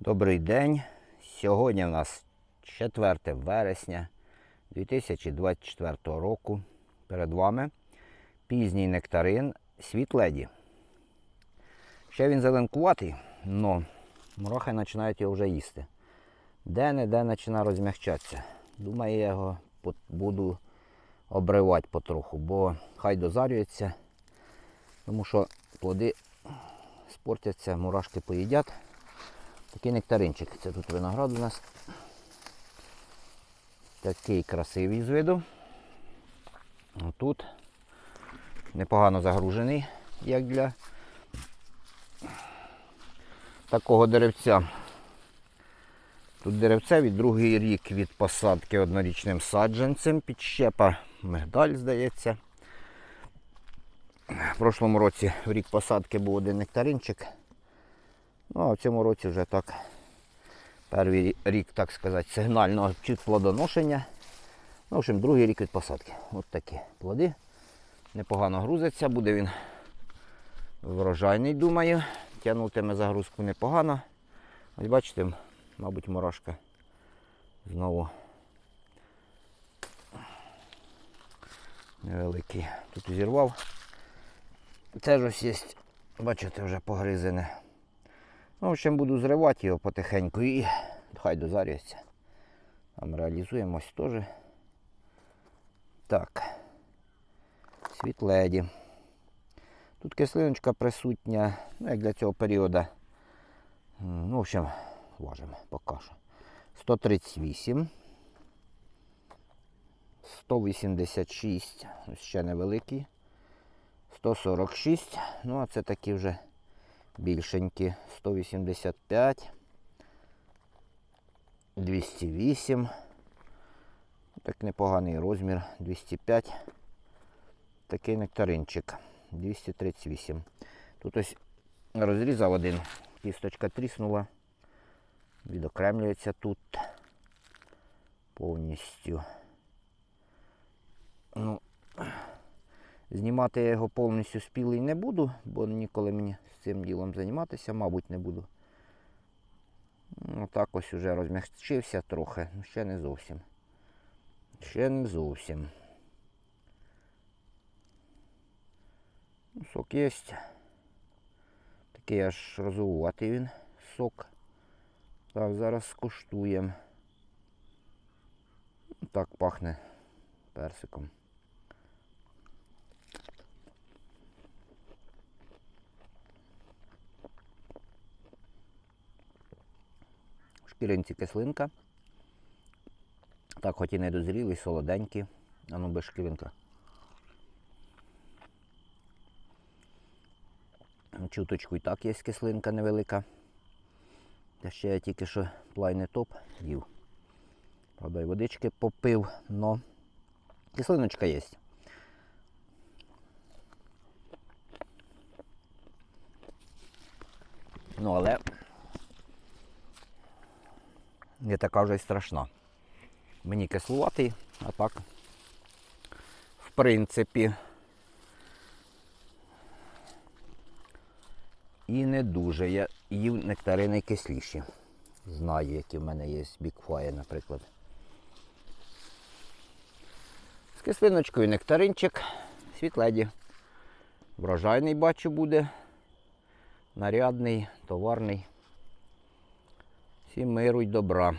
Добрий день. Сьогодні в нас 4 вересня 2024 року. Перед вами пізній нектарин Світ Леді. Ще він зеленкуватий, але мурахи починають його вже їсти. Де-не-де починає розмягчатися. Думаю, я його буду обривати потроху, бо хай дозарюється, тому що плоди спортяться, мурашки поїдять. Такий нектаринчик. Це тут виноград у нас. Такий красивий з виду. Тут непогано загружений, як для такого деревця. Тут деревце від другий рік від посадки однорічним саджанцем. Підщепа мигдаль, здається. В прошлому році в рік посадки був один нектаринчик. Ну, а в цьому році вже так. Перший рік, так сказати, сигнального плодоношення. Ну, в общем, другий рік від посадки. От такі плоди. Непогано грузиться, буде він врожайний, думаю. Тягнутиме загрузку непогано. Ось бачите, мабуть, мурашка знову невеликий. Тут зірвав. Теж ось є, бачите, вже погризене. Ну, в общем, буду зривати його потихеньку і хай дозарюється. Там реалізуємось теж. Так. Світледі. Тут кислиночка присутня, ну, як для цього періоду. Ну, в общем, важимо поки що. 138. 186. Ось ще невеликий. 146. Ну, а це такі вже більшенькі 185, 208. Так непоганий розмір 205. Такий нектаринчик 238. Тут ось розрізав один, кісточка тріснула, відокремлюється тут повністю. Ну, Знімати я його повністю спілий не буду, бо ніколи мені з цим ділом займатися, мабуть, не буду. Ну, так ось уже розмягчився трохи, ну ще не зовсім. Ще не зовсім. Ну, Сок є. Такий аж розуватий він сок. Так, зараз скуштуємо. Так пахне персиком. Шкіринці кислинка. Так, хоч і не дозрілий, солоденький, а ну без шкіринка. Чуточку і так є кислинка невелика. Та ще я тільки що плайний топ їв. Правда, і водички попив, но кислиночка є. Ну, але не така вже й страшна. Мені кислуватий, а так, в принципі, і не дуже. Я їв нектарини кисліші. Знаю, які в мене є бікфає, наприклад. З кислиночкою нектаринчик, світледі. Врожайний бачу буде. Нарядний, товарний. Всім миру й добра.